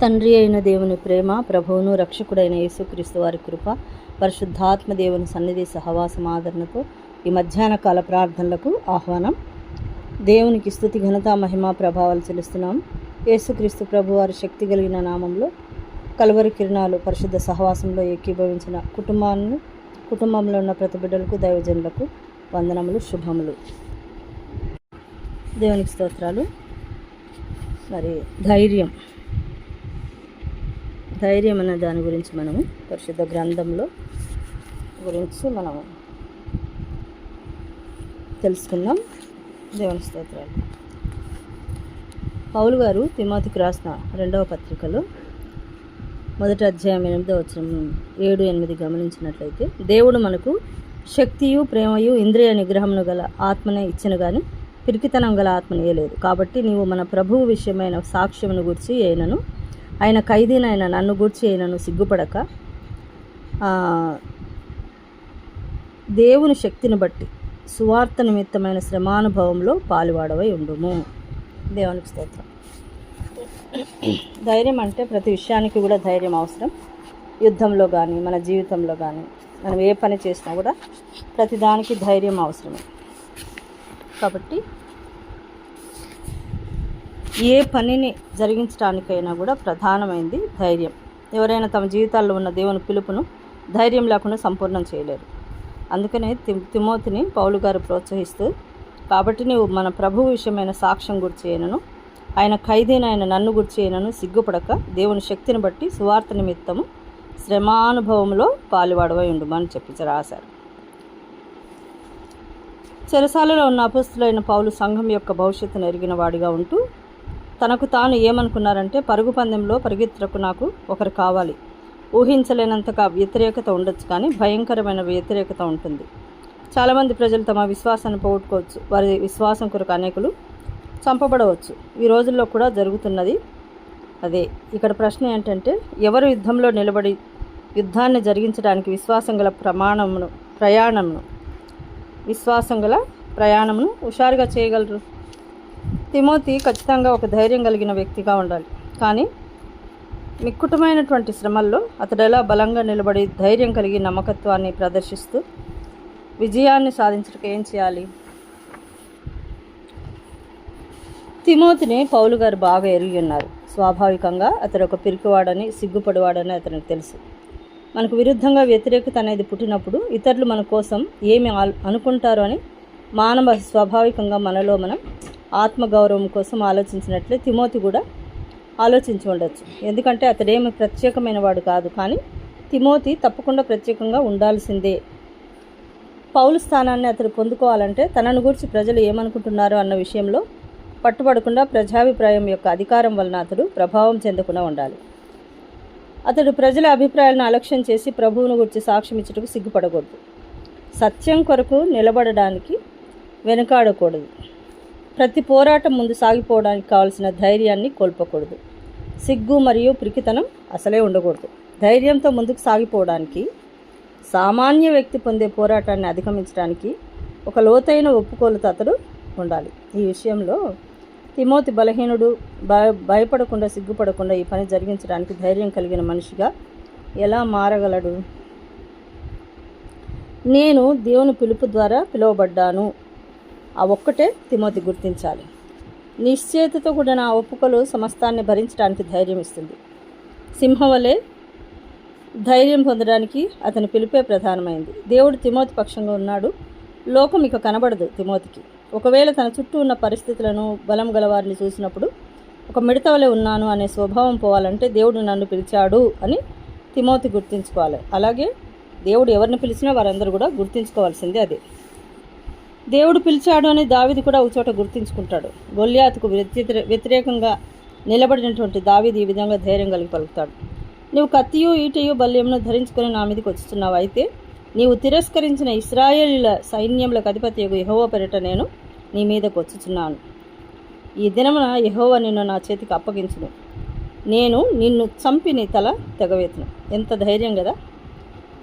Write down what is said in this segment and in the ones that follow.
తండ్రి అయిన దేవుని ప్రేమ ప్రభువును రక్షకుడైన యేసుక్రీస్తు వారి కృప పరిశుద్ధాత్మ దేవుని సన్నిధి సహవాసం ఆదరణతో ఈ మధ్యాహ్న కాల ప్రార్థనలకు ఆహ్వానం. దేవునికి స్థుతి ఘనత మహిమ ప్రభావాలు చెల్లిస్తున్నాం. యేసుక్రీస్తు ప్రభు వారి శక్తి కలిగిన నామంలో కలువరి కిరణాలు పరిశుద్ధ సహవాసంలో ఏకీభవించిన కుటుంబాన్ని కుటుంబంలో ఉన్న ప్రతి బిడ్డలకు దైవజనులకు వందనములు శుభములు. దేవునికి స్తోత్రాలు. మరి ధైర్యం. ధైర్యం అనే దాని గురించి మనము పరిశుద్ధ గ్రంథంలో గురించి మనము తెలుసుకుందాం. దేవుని స్తోత్రాలు. పౌలు గారు తిమోతికి రాసిన రెండవ పత్రికలో మొదటి అధ్యాయం ఎనిమిదో వచ్చిన ఏడు ఎనిమిది గమనించినట్లయితే దేవుడు మనకు శక్తియు ప్రేమయు ఇంద్రియ నిగ్రహమును గల ఆత్మనే ఇచ్చిన కానీ పిరికితనం గల ఆత్మనేయలేదు కాబట్టి నీవు మన ప్రభువు విషయమైన సాక్ష్యమును గురించి అయినను ఆయన ఖైదీనైన నన్ను గూర్చి అయినను సిగ్గుపడక దేవుని శక్తిని బట్టి సువార్త నిమిత్తమైన శ్రమానుభవంలో పాలువాడవై ఉండుము. దేవునికి స్తోత్రం. ధైర్యం అంటే ప్రతి విషయానికి కూడా ధైర్యం అవసరం. యుద్ధంలో కానీ మన జీవితంలో కానీ మనం ఏ పని చేసినా కూడా ప్రతిదానికి ధైర్యం అవసరమే. కాబట్టి ఏ పనిని జరిగించడానికైనా కూడా ప్రధానమైంది ధైర్యం. ఎవరైనా తమ జీవితాల్లో ఉన్న దేవుని పిలుపును ధైర్యం లేకుండా సంపూర్ణం చేయలేరు. అందుకనే తి తిమోతిని పౌలు గారు ప్రోత్సహిస్తూ కాబట్టి నీవు మన ప్రభు విషయమైన సాక్ష్యం గుర్చి అయినను ఆయన ఖైదీనైన నన్ను గుర్చి అయినను సిగ్గుపడక దేవుని శక్తిని బట్టి సువార్త నిమిత్తము శ్రమానుభవంలో పాలువాడవై ఉండుమని చెప్పి రాశారు. చెరసాలలో ఉన్న అపుస్తులైన పౌలు సంఘం యొక్క భవిష్యత్తును ఎరిగిన వాడిగా ఉంటూ తనకు తాను ఏమనుకున్నారంటే పరుగు పందెంలో పరిగెత్తులకు నాకు ఒకరు కావాలి. ఊహించలేనంతగా వ్యతిరేకత ఉండొచ్చు కానీ భయంకరమైన వ్యతిరేకత ఉంటుంది. చాలామంది ప్రజలు తమ విశ్వాసాన్ని పోగొట్టుకోవచ్చు. వారి విశ్వాసం కొరకు అనేకులు చంపబడవచ్చు. ఈ రోజుల్లో కూడా జరుగుతున్నది అదే. ఇక్కడ ప్రశ్న ఏంటంటే ఎవరు యుద్ధంలో నిలబడి యుద్ధాన్ని జరిగించడానికి విశ్వాసం గల ప్రమాణమును ప్రయాణమును విశ్వాసం గల ప్రయాణమును హుషారుగా చేయగలరు? తిమోతి ఖచ్చితంగా ఒక ధైర్యం కలిగిన వ్యక్తిగా ఉండాలి. కానీ మిక్కుటమైనటువంటి శ్రమల్లో అతడు ఎలా బలంగా నిలబడి ధైర్యం కలిగి నమ్మకత్వాన్ని ప్రదర్శిస్తూ విజయాన్ని సాధించడానికి ఏం చేయాలి? తిమోతిని పౌలు గారు బాగా ఎరిగి ఉన్నారు స్వాభావికంగా అతడు ఒక పిరికివాడని సిగ్గుపడివాడని అతనికి తెలుసు. మనకు విరుద్ధంగా వ్యతిరేకత అనేది పుట్టినప్పుడు ఇతరులు మన కోసం ఏమి అనుకుంటారు అని మానవ స్వాభావికంగా మనలో మనం ఆత్మగౌరవం కోసం ఆలోచించినట్లే తిమోతి కూడా ఆలోచించి ఉండొచ్చు. ఎందుకంటే అతడేమి ప్రత్యేకమైన వాడు కాదు. కానీ తిమోతి తప్పకుండా ప్రత్యేకంగా ఉండాల్సిందే. పౌలు స్థానాన్ని అతడు పొందుకోవాలంటే తనను గురించి ప్రజలు ఏమనుకుంటున్నారు అన్న విషయంలో పట్టుబడకుండా ప్రజాభిప్రాయం యొక్క అధికారం వలన అతడు ప్రభావం చెందకుండా ఉండాలి. అతడు ప్రజల అభిప్రాయాలను అలక్ష్యం చేసి ప్రభువును గురించి సాక్ష్యం ఇచ్చుటకు సిగ్గుపడకూడదు. సత్యం కొరకు నిలబడడానికి వెనుకాడకూడదు. ప్రతి పోరాటం ముందు సాగిపోవడానికి కావలసిన ధైర్యాన్ని కోల్పోకూడదు. సిగ్గు మరియు పిరికితనం అసలే ఉండకూడదు. ధైర్యంతో ముందుకు సాగిపోవడానికి సామాన్య వ్యక్తి పొందే పోరాటాన్ని అధిగమించడానికి ఒక లోతైన ఒప్పుకోలుతో అతడు ఉండాలి. ఈ విషయంలో తిమోతి బలహీనుడు భయ భయపడకుండా సిగ్గుపడకుండా ఈ పని జరిగించడానికి ధైర్యం కలిగిన మనిషిగా ఎలా మారగలడు? నేను దేవుని పిలుపు ద్వారా పిలువబడ్డాను. ఆ ఒక్కటే తిమోతి గుర్తించాలి. నిశ్చేతతో కూడిన ఆ ఒప్పుకలు సమస్తాన్ని భరించడానికి ధైర్యం ఇస్తుంది. సింహం వలె ధైర్యం పొందడానికి అతని పిలిపే ప్రధానమైంది. దేవుడు తిమోతి పక్షంగా ఉన్నాడు. లోకం ఇక కనబడదు తిమోతికి. ఒకవేళ తన చుట్టూ ఉన్న పరిస్థితులను బలం గలవారిని చూసినప్పుడు ఒక మిడత వలె ఉన్నాను అనే స్వభావం పోవాలంటే దేవుడు నన్ను పిలిచాడు అని తిమోతి గుర్తించుకోవాలి. అలాగే దేవుడు ఎవరిని పిలిచినా వారందరూ కూడా గుర్తించుకోవాల్సిందే అదే. దేవుడు పిలిచాడు అని దావిది కూడా ఒక చోట గుర్తించుకుంటాడు. గొల్యాతుకు వ్యతిరేకంగా నిలబడినటువంటి దావిది ఈ విధంగా ధైర్యం కలిగి పలుకుతాడు. నీవు కత్తియు ఈటయు బల్యమును ధరించుకొని నా మీదకి వచ్చుతున్నావు అయితే నీవు తిరస్కరించిన ఇస్రాయేలీల సైన్యములకు అధిపతి యహోవ పెరట నేను నీ మీదకు వచ్చుచున్నాను. ఈ దినమున యహోవ నిన్ను నా చేతికి అప్పగించును. నేను నిన్ను చంపి నీ తల తెగవేతును. ఎంత ధైర్యం కదా!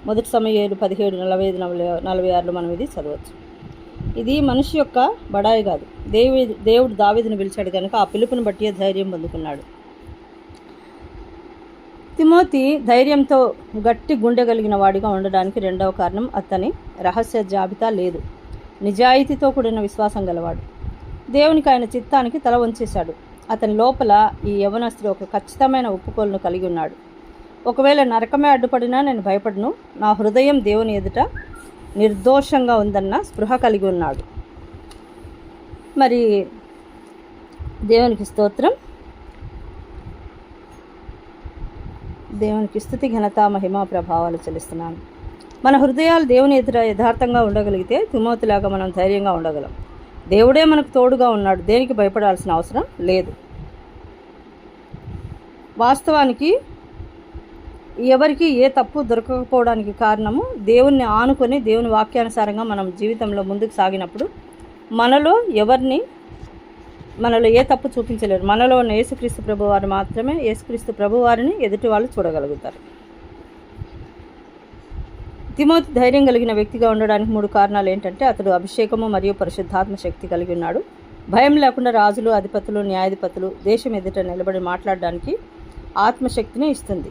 మొదటి సమయం పదిహేడు నలభై ఐదు నలభై నలభై ఆరులో మనం ఇది చదవచ్చు. ఇది మనిషి యొక్క బడాయి కాదు. దేవి దేవుడు దావీదును పిలిచాడు కనుక ఆ పిలుపుని బట్టి ధైర్యం పొందుకున్నాడు. తిమోతి ధైర్యంతో గట్టి గుండె కలిగిన వాడిగా ఉండడానికి రెండవ కారణం అతని రహస్య జాబితా లేదు. నిజాయితీతో కూడిన విశ్వాసం గలవాడు. దేవునికి ఆయన చిత్తానికి తల వంచేశాడు. అతని లోపల ఈ యవనస్తుడు ఒక ఖచ్చితమైన ఒప్పుకోలను కలిగి ఉన్నాడు. ఒకవేళ నరకమే అడ్డుపడినా నేను భయపడను. నా హృదయం దేవుని ఎదుట నిర్దోషంగా ఉందన్న స్పృహ కలిగి ఉన్నాడు. మరి దేవునికి స్తోత్రం. దేవునికి స్థుతి ఘనత మహిమ ప్రభావాలు చెల్లిస్తున్నాను. మన హృదయాలు దేవుని ఎదుర యథార్థంగా ఉండగలిగితే తిమోతిలాగా మనం ధైర్యంగా ఉండగలం. దేవుడే మనకు తోడుగా ఉన్నాడు. దేనికి భయపడాల్సిన అవసరం లేదు. వాస్తవానికి ఎవరికి ఏ తప్పు దొరకకపోవడానికి కారణము దేవుణ్ణి ఆనుకొని దేవుని వాక్యానుసారంగా మనం జీవితంలో ముందుకు సాగినప్పుడు మనలో ఎవరిని మనలో ఏ తప్పు చూపించలేరు. మనలో ఉన్న యేసుక్రీస్తు ప్రభువారు మాత్రమే యేసుక్రీస్తు ప్రభువారిని ఎదుటి వాళ్ళు చూడగలుగుతారు. తిమోతి ధైర్యం కలిగిన వ్యక్తిగా ఉండడానికి మూడు కారణాలు ఏంటంటే అతడు అభిషేకము మరియు పరిశుద్ధాత్మ శక్తి కలిగి ఉన్నాడు. భయం లేకుండా రాజులు అధిపతులు న్యాయాధిపతులు దేశం ఎదుట నిలబడి మాట్లాడడానికి ఆత్మశక్తిని ఇస్తుంది.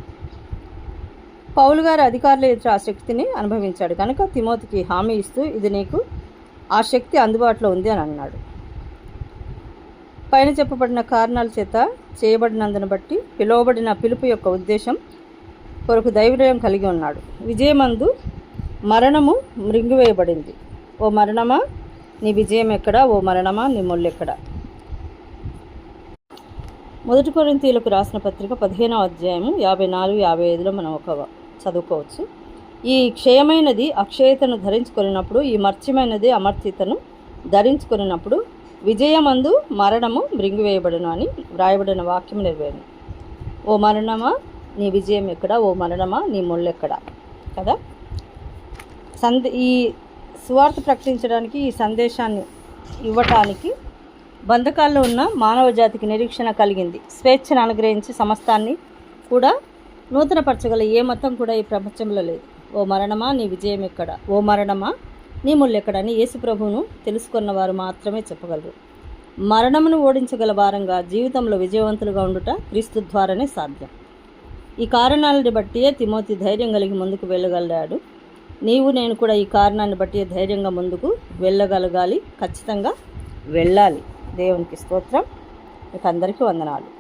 పౌలు గారు అధికారుల ఎదుట ఆ శక్తిని అనుభవించాడు. కనుక తిమోతికి హామీ ఇస్తూ ఇది నీకు ఆ శక్తి అందుబాటులో ఉంది అని అన్నాడు. పైన చెప్పబడిన కారణాల చేత చేయబడినందును బట్టి పిలువబడిన పిలుపు యొక్క ఉద్దేశం కొరకు దైవయం కలిగి ఉన్నాడు. విజయమందు మరణము మృంగివేయబడింది. ఓ మరణమా? నీ విజయం ఎక్కడ? ఓ మరణమా? నీ మొల్లెక్కడ మొదటి కొరింతీలకు రాసిన పత్రిక పదిహేనవ అధ్యాయము యాభై నాలుగు యాభై ఐదులో మనం ఒక చదువుకోవచ్చు. ఈ క్షయమైనది అక్షయతను ధరించుకొనినప్పుడు ఈ మర్చ్యమైనది అమర్చితను ధరించుకొనినప్పుడు విజయమందు మరణము మృంగివేయబడును అని వ్రాయబడిన వాక్యం నెరవేరును ఓ మరణమా? నీ విజయం ఎక్కడ? ఓ మరణమా? నీ ముళ్ళెక్కడ కదా? సందే ఈ సువార్త ప్రకటించడానికి ఈ సందేశాన్ని ఇవ్వటానికి బంధకాల్లో ఉన్న మానవ జాతికి నిరీక్షణ కలిగింది. స్వేచ్ఛను అనుగ్రహించి సమస్తాన్ని కూడా నూతనపరచగల ఏ మతం కూడా ఈ ప్రపంచంలో లేదు. ఓ మరణమా? నీ విజయం ఎక్కడ? ఓ మరణమా? నీ ముళ్ళెక్కడ అని యేసు ప్రభువును తెలుసుకున్న వారు మాత్రమే చెప్పగలరు. మరణమును ఓడించగల వారంగా జీవితంలో విజయవంతులుగా ఉండుట క్రీస్తు ద్వారానే సాధ్యం. ఈ కారణాలను బట్టియే తిమోతి ధైర్యం కలిగి ముందుకు వెళ్ళగలిగాడు. నీవు నేను కూడా ఈ కారణాన్ని బట్టి ధైర్యంగా ముందుకు వెళ్ళగలగాలి. ఖచ్చితంగా వెళ్ళాలి. దేవునికి స్తోత్రం. మీకు అందరికీ వందనాలు.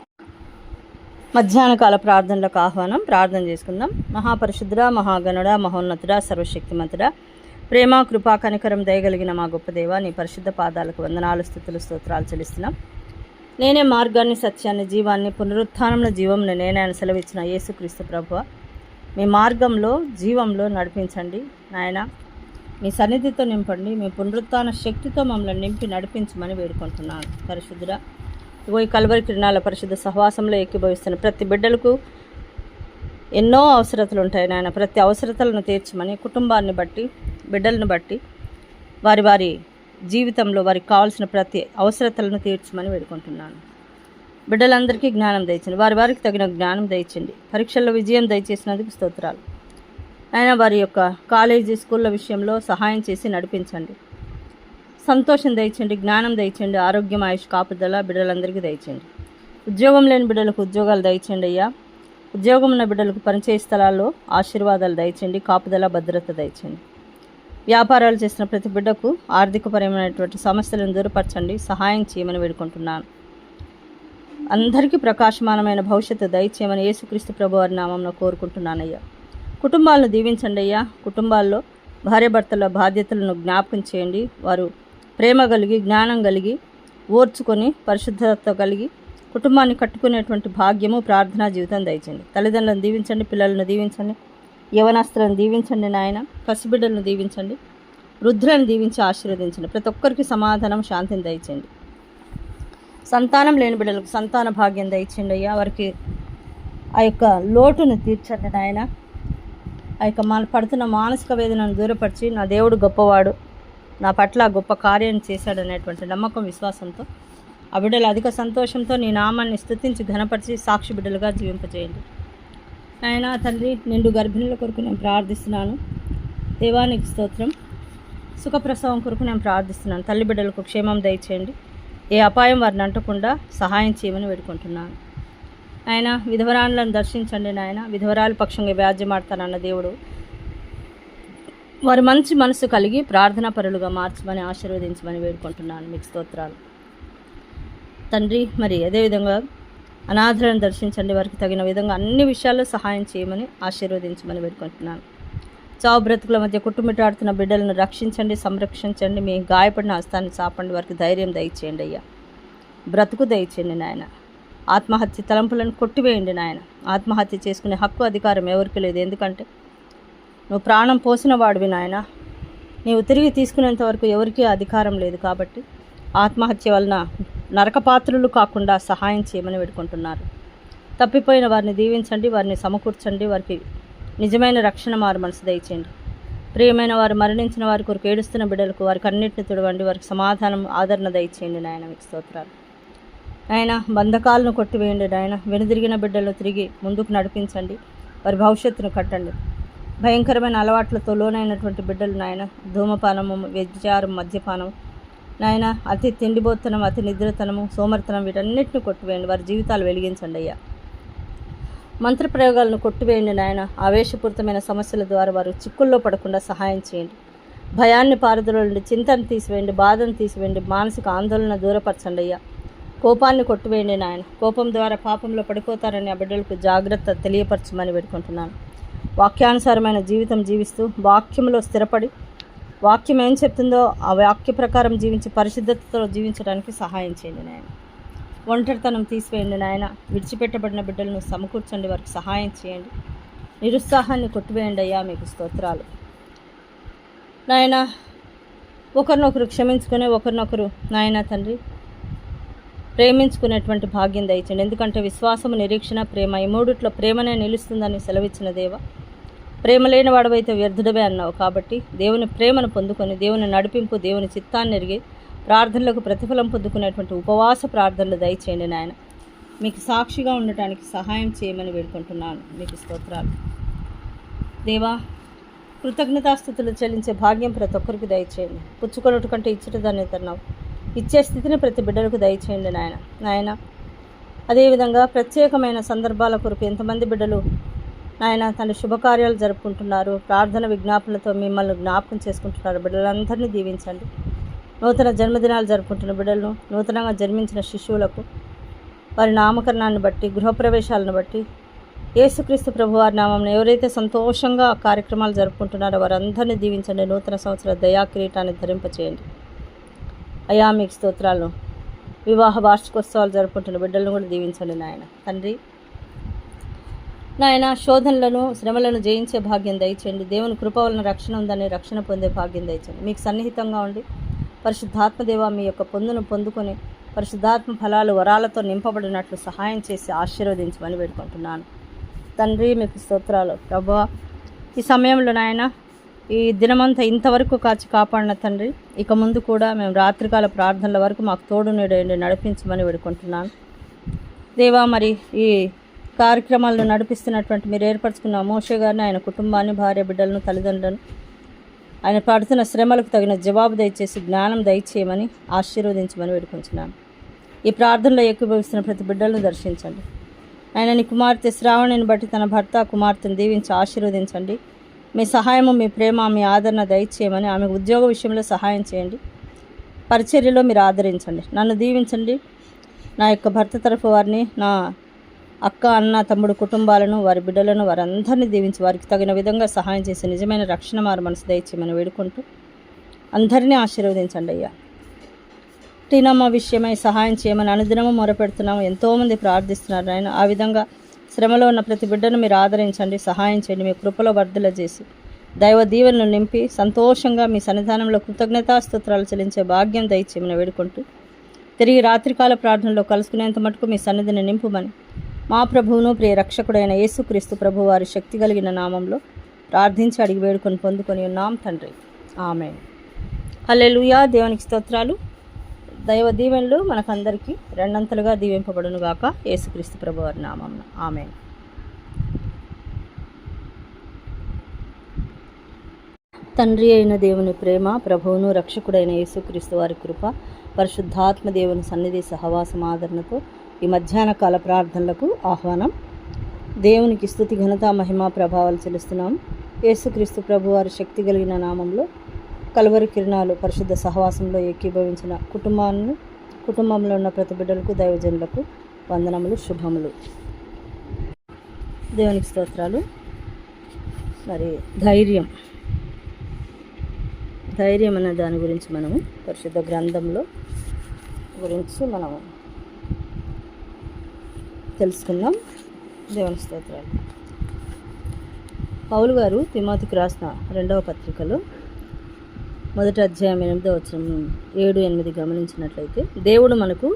మధ్యాహ్న కాల ప్రార్థనలకు ఆహ్వానం ప్రార్థన చేసుకుందాం. మహాపరిశుద్ధుడ మహాగణుడ మహోన్నతుడ సర్వశక్తిమంతుడ ప్రేమ కృపా కనికరం దయగలిగిన మా గొప్ప దేవ నీ పరిశుద్ధ పాదాలకు వందనాలు స్థుతులు స్తోత్రాలు చెల్లిస్తున్నాం. నేనే మార్గాన్ని సత్యాన్ని జీవాన్ని పునరుత్థానంలో జీవంలో నేనే అని సెలవిచ్చిన యేసుక్రీస్తు ప్రభు మీ మార్గంలో జీవంలో నడిపించండి. నాయన మీ సన్నిధితో నింపండి. మీ పునరుత్న శక్తితో మమ్మల్ని నింపి నడిపించమని వేడుకుంటున్నాను. పరిశుద్ధుడ ఇగో ఈ కలవరి కిరణాల పరిశుద్ధ సహవాసంలో ఎక్కిభవిస్తున్న ప్రతి బిడ్డలకు ఎన్నో అవసరతలు ఉంటాయి నాయన. ప్రతి అవసరతలను తీర్చమని కుటుంబాన్ని బట్టి బిడ్డలను బట్టి వారి వారి జీవితంలో వారికి కావాల్సిన ప్రతి అవసరతలను తీర్చమని వేడుకుంటున్నాను. బిడ్డలందరికీ జ్ఞానం దయచండి. వారి వారికి తగిన జ్ఞానం దయచండి. పరీక్షల్లో విజయం దయచేసినందుకు స్తోత్రాలు. ఆయన వారి యొక్క కాలేజీ స్కూళ్ళ విషయంలో సహాయం చేసి నడిపించండి. సంతోషం దయచండి జ్ఞానం దయచండి ఆరోగ్యం ఆయుష్ కాపుదల బిడ్డలందరికీ దయచండి ఉద్యోగం లేని బిడ్డలకు ఉద్యోగాలు దయచండి అయ్యా. ఉద్యోగం ఉన్న బిడ్డలకు పనిచేయ స్థలాల్లో ఆశీర్వాదాలు దయచండి కాపుదల భద్రత దయచండి వ్యాపారాలు చేసిన ప్రతి బిడ్డకు ఆర్థికపరమైనటువంటి సమస్యలను దూరపరచండి సహాయం చేయమని వేడుకుంటున్నాను. అందరికీ ప్రకాశమానమైన భవిష్యత్తు దయచేయమని యేసుక్రీస్తు ప్రభు వారి నామంలో కోరుకుంటున్నానయ్యా కుటుంబాలను దీవించండి అయ్యా. కుటుంబాల్లో భార్యాభర్తల బాధ్యతలను జ్ఞాపకం చేయండి. వారు ప్రేమ కలిగి జ్ఞానం కలిగి ఓర్చుకొని పరిశుద్ధత కలిగి కుటుంబాన్ని కట్టుకునేటువంటి భాగ్యము ప్రార్థనా జీవితం దయచండి తల్లిదండ్రులను దీవించండి పిల్లలను దీవించండి యవనాస్త్రాలను దీవించండి నాయన పసిబిడ్డలను దీవించండి వృద్ధులను దీవించి ఆశీర్వదించండి. ప్రతి ఒక్కరికి సమాధానం శాంతిని దయచండి సంతానం లేని బిడ్డలకు సంతాన భాగ్యం దయచండి అయ్యా. వారికి ఆ యొక్క లోటును తీర్చండి నాయన. ఆ యొక్క మన పడుతున్న మానసిక వేదనను దూరపరిచి నా దేవుడు గొప్పవాడు. నా పట్ల గొప్ప కార్యం చేశాడనేటువంటి నమ్మకం విశ్వాసంతో ఆ బిడ్డలు అధిక సంతోషంతో నీ నామాన్ని స్థుతించి ఘనపరిచి సాక్షి బిడ్డలుగా జీవింపజేయండి. ఆయన తండ్రి నిండు గర్భిణుల కొరకు నేను ప్రార్థిస్తున్నాను. దేవానికి స్తోత్రం. సుఖప్రసవం కొరకు నేను ప్రార్థిస్తున్నాను. తల్లి బిడ్డలకు క్షేమం దయచేయండి. ఏ అపాయం వారిని అంటకుండా సహాయం చేయమని వేడుకుంటున్నాను. ఆయన విధవరాలను దర్శించండి నాయన. విధవరాలు పక్షంగా వ్యాజ్యమాడతానన్న దేవుడు వారు మంచి మనసు కలిగి ప్రార్థనా పరులుగా మార్చమని ఆశీర్వదించమని వేడుకుంటున్నాను. మీకు స్తోత్రాలు. తండ్రి మరి అదేవిధంగా అనాథలను దర్శించండి. వారికి తగిన విధంగా అన్ని విషయాల్లో సహాయం చేయమని ఆశీర్వదించమని వేడుకుంటున్నాను. చావు బ్రతుకుల మధ్య కుటుంబిటాడుతున్న బిడ్డలను రక్షించండి సంరక్షించండి. మీ గాయపడిన హస్తాన్ని చాపండి. వారికి ధైర్యం దయచేయండి అయ్యా. బ్రతుకు దయచేయండి నాయన. ఆత్మహత్య తలంపులను కొట్టివేయండి నాయన. ఆత్మహత్య చేసుకునే హక్కు అధికారం ఎవరికి లేదు. ఎందుకంటే నువ్వు ప్రాణం పోసిన వాడివి నాయన. నీవు తిరిగి తీసుకునేంత వరకు ఎవరికీ అధికారం లేదు కాబట్టి ఆత్మహత్య వలన నరకపాత్రులు కాకుండా సహాయం చేయమని వేడుకుంటున్నారు. తప్పిపోయిన వారిని దీవించండి వారిని సమకూర్చండి వారికి నిజమైన రక్షణ మారు మనసు దయచేయండి. ప్రియమైన వారు మరణించిన వారి కొరకు ఏడుస్తున్న బిడ్డలకు వారికి అన్నింటిని తుడవండి వారికి సమాధానం ఆదరణ దయచేయండి నాయన మీకు స్తోత్రాలు. ఆయన బంధకాలను కొట్టివేయండి నాయన. వెనుదిరిగిన బిడ్డలు తిరిగి ముందుకు నడిపించండి. వారి భవిష్యత్తును కట్టండి. భయంకరమైన అలవాట్లతో లోనైనటువంటి బిడ్డలు నాయన ధూమపానము వ్యభిచారం మద్యపానం నాయన అతి తిండిబోత్తనం అతి నిద్రతనము సోమర్తనం వీటన్నిటిని కొట్టివేయండి. వారి జీవితాలు వెలిగించండి అయ్యా. మంత్రప్రయోగాలను కొట్టివేయండి నాయన. ఆవేశపూరితమైన సమస్యల ద్వారా వారు చిక్కుల్లో పడకుండా సహాయం చేయండి. భయాన్ని పారదోలండి చింతను తీసివేయండి బాధను తీసివేయండి మానసిక ఆందోళన దూరపరచండి అయ్యా. కోపాన్ని కొట్టివేయండి నాయన. కోపం ద్వారా పాపంలో పడిపోతారని ఆ బిడ్డలకు జాగ్రత్త తెలియపరచమని పెట్టుకుంటున్నాను వాక్యానుసారమైన జీవితం జీవిస్తూ వాక్యంలో స్థిరపడి వాక్యం ఏం చెప్తుందో ఆ వాక్య ప్రకారం జీవించి పరిశుద్ధతతో జీవించడానికి సహాయం చేయండి నాయన. ఒంటరితనం తీసివేయండి నాయన. విడిచిపెట్టబడిన బిడ్డలను సమకూర్చండి వారికి సహాయం చేయండి. నిరుత్సాహాన్ని కొట్టివేయండి అయ్యా మీకు స్తోత్రాలు. నాయన ఒకరినొకరు క్షమించుకునే ఒకరినొకరు నాయన తండ్రి ప్రేమించుకునేటువంటి భాగ్యం దయచండి ఎందుకంటే విశ్వాసము నిరీక్షణ ప్రేమ ఈ మూడిట్లో ప్రేమనే నిలుస్తుందని సెలవిచ్చిన దేవ. ప్రేమ లేని వాడవైతే వ్యర్థుడమే అన్నావు కాబట్టి దేవుని ప్రేమను పొందుకొని దేవుని నడిపింపు దేవుని చిత్తాన్ని ఎరిగి ప్రార్థనలకు ప్రతిఫలం పొందుకునేటువంటి ఉపవాస ప్రార్థనలు దయచేయండి నాయన. మీకు సాక్షిగా ఉండటానికి సహాయం చేయమని వేడుకుంటున్నాను. మీకు స్తోత్రాలు. దేవా కృతజ్ఞతాస్థుతులు చెల్లించే భాగ్యం ప్రతి ఒక్కరికి దయచేయండి. పుచ్చుకొనుట కంటే ఇచ్చుట దాన్ని తన్నావు. ఇచ్చే స్థితిని ప్రతి బిడ్డలకు దయచేయండి నాయన. నాయన అదేవిధంగా ప్రత్యేకమైన సందర్భాల కొరకు ఎంతమంది బిడ్డలు నాయన తన శుభకార్యాలు జరుపుకుంటున్నారు. ప్రార్థన విజ్ఞాపనలతో మిమ్మల్ని జ్ఞాపకం చేసుకుంటున్నారు. బిడ్డలందరినీ దీవించండి. నూతన జన్మదినాలు జరుపుకుంటున్న బిడ్డలను నూతనంగా జన్మించిన శిశువులకు వారి నామకరణాన్ని బట్టి గృహప్రవేశాలను బట్టి యేసుక్రీస్తు ప్రభు వారి నామం ఎవరైతే సంతోషంగా కార్యక్రమాలు జరుపుకుంటున్నారో వారందరినీ దీవించండి. నూతన సంవత్సర దయా కిరీటాన్ని ధరింపచేయండి. అయా మీకు స్తోత్రాలను వివాహ వార్షికోత్సవాలు జరుపుకుంటున్న బిడ్డలను కూడా దీవించండి నాయన. తండ్రి నాయన శోధనలను శ్రమలను జయించే భాగ్యం దయచేయండి. దేవుని కృప వలన రక్షణ ఉందని రక్షణ పొందే భాగ్యం దయచేయండి. మీకు సన్నిహితంగా ఉండి పరిశుద్ధాత్మదేవ మీ యొక్క పొందును పొందుకొని పరిశుద్ధాత్మ ఫలాలు వరాలతో నింపబడినట్లు సహాయం చేసి ఆశీర్వదించమని వేడుకుంటున్నాను. తండ్రి మీకు స్తోత్రాలు. ప్రభా ఈ సమయంలో నాయన ఈ దినమంతా ఇంతవరకు కాచి కాపాడిన తండ్రి ఇక ముందు కూడా మేము రాత్రికాల ప్రార్థనల వరకు మాకు తోడు నీడండి నడిపించమని వేడుకుంటున్నాను. దేవా మరి ఈ కార్యక్రమాలను నడిపిస్తున్నటువంటి మీరు ఏర్పరచుకున్న మోషే గారిని ఆయన కుటుంబాన్ని భార్య బిడ్డలను తల్లిదండ్రులను ఆయన పడుతున్న శ్రమలకు తగిన జవాబు దయచేసి జ్ఞానం దయచేయమని ఆశీర్వదించమని వేడుకుంటున్నాను ఈ ప్రార్థనలో ఏకీభవిస్తున్న ప్రతి బిడ్డలను దర్శించండి. ఆయన నీ కుమార్తె శ్రావణిని బట్టి తన భర్త కుమార్తెను దీవించి ఆశీర్వదించండి. మీ సహాయము మీ ప్రేమ మీ ఆదరణ దయచేయమని ఆమె ఉద్యోగ విషయంలో సహాయం చేయండి. పరిచర్యలో మీరు ఆదరించండి. నన్ను దీవించండి. నా యొక్క భర్త తరఫు వారిని నా అక్క అన్న తమ్ముడు కుటుంబాలను వారి బిడ్డలను వారందరినీ దీవించి వారికి తగిన విధంగా సహాయం చేసి నిజమైన రక్షణ మారు మనసు దయచేయమని వేడుకుంటూ అందరినీ ఆశీర్వదించండి అయ్యా. టీనమ్మ విషయమై సహాయం చేయమని అనుదినము మొరపెడుతున్నాము. ఎంతోమంది ప్రార్థిస్తున్నారు ఆయన ఆ విధంగా శ్రమలో ఉన్న ప్రతి బిడ్డను మీరు ఆదరించండి సహాయం చేయండి మీ కృపలో వర్ధల చేసి దైవ దీవెనను నింపి సంతోషంగా మీ సన్నిధానంలో కృతజ్ఞతాస్తోత్రాలు చెల్లించే భాగ్యం దయచేయమని వేడుకుంటూ తిరిగి రాత్రికాల ప్రార్థనలో కలుసుకునేంత మటుకు మీ సన్నిధిని నింపుమని మా ప్రభువును ప్రియ రక్షకుడైన యేసుక్రీస్తు ప్రభు వారి శక్తి కలిగిన నామంలో ప్రార్థించి అడిగి వేడుకొని పొందుకొని ఉన్నాం తండ్రి. ఆమె హల్లెలూయా. దేవునికి స్తోత్రాలు. దైవ దీవెనలు మనకందరికీ రెండంతలుగా దీవింపబడును గాక. యేసుక్రీస్తు ప్రభు వారి నామం ఆమె తండ్రి అయిన దేవుని ప్రేమ ప్రభువును రక్షకుడైన యేసుక్రీస్తు వారి కృప పరిశుద్ధాత్మ దేవుని సన్నిధి సహవాసం ఆదరణతో ఈ మధ్యాహ్న కాల ప్రార్థనలకు ఆహ్వానం. దేవునికి స్థుతి ఘనత మహిమ ప్రభావాలు చెల్లిస్తున్నాం. యేసుక్రీస్తు ప్రభువారి శక్తి కలిగిన నామంలో కలువరి కిరణాలు పరిశుద్ధ సహవాసంలో ఏకీభవించిన కుటుంబాన్ని కుటుంబంలో ఉన్న ప్రతి బిడ్డలకు దైవజనులకు వందనములు శుభములు. దేవునికి స్తోత్రాలు. మరి ధైర్యం. ధైర్యం అనే దాని గురించి మనము పరిశుద్ధ గ్రంథంలో గురించి మనము తెలుసుకుందాం. దేవుని స్తోత్రాలు. పౌలు గారు తిమోతికి రాసిన రెండవ పత్రికలో. మొదటి అధ్యాయం ఎనిమిదో వచ్చిన ఏడు ఎనిమిది గమనించినట్లయితే దేవుడు మనకు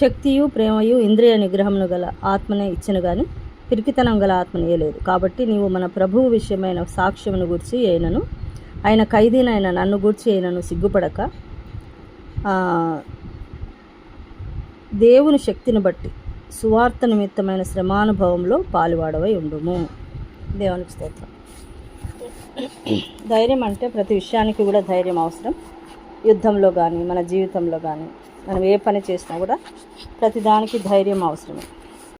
శక్తియు ప్రేమయు ఇంద్రియ నిగ్రహమును గల ఆత్మనే ఇచ్చిన కానీ పిరికితనం గల ఆత్మని లేదు కాబట్టి నీవు మన ప్రభువు విషయమైన సాక్ష్యమును గూర్చి అయినను ఆయన ఖైదీనైన నన్ను గూర్చి అయినను సిగ్గుపడక దేవుని శక్తిని బట్టి సువార్త నిమిత్తమైన శ్రమానుభవంలో పాలువాడవై ఉండుము. దేవునికి స్తోత్రం. ధైర్యం అంటే ప్రతి విషయానికి కూడా ధైర్యం అవసరం. యుద్ధంలో కానీ మన జీవితంలో కానీ మనం ఏ పని చేసినా కూడా ప్రతిదానికి ధైర్యం అవసరమే.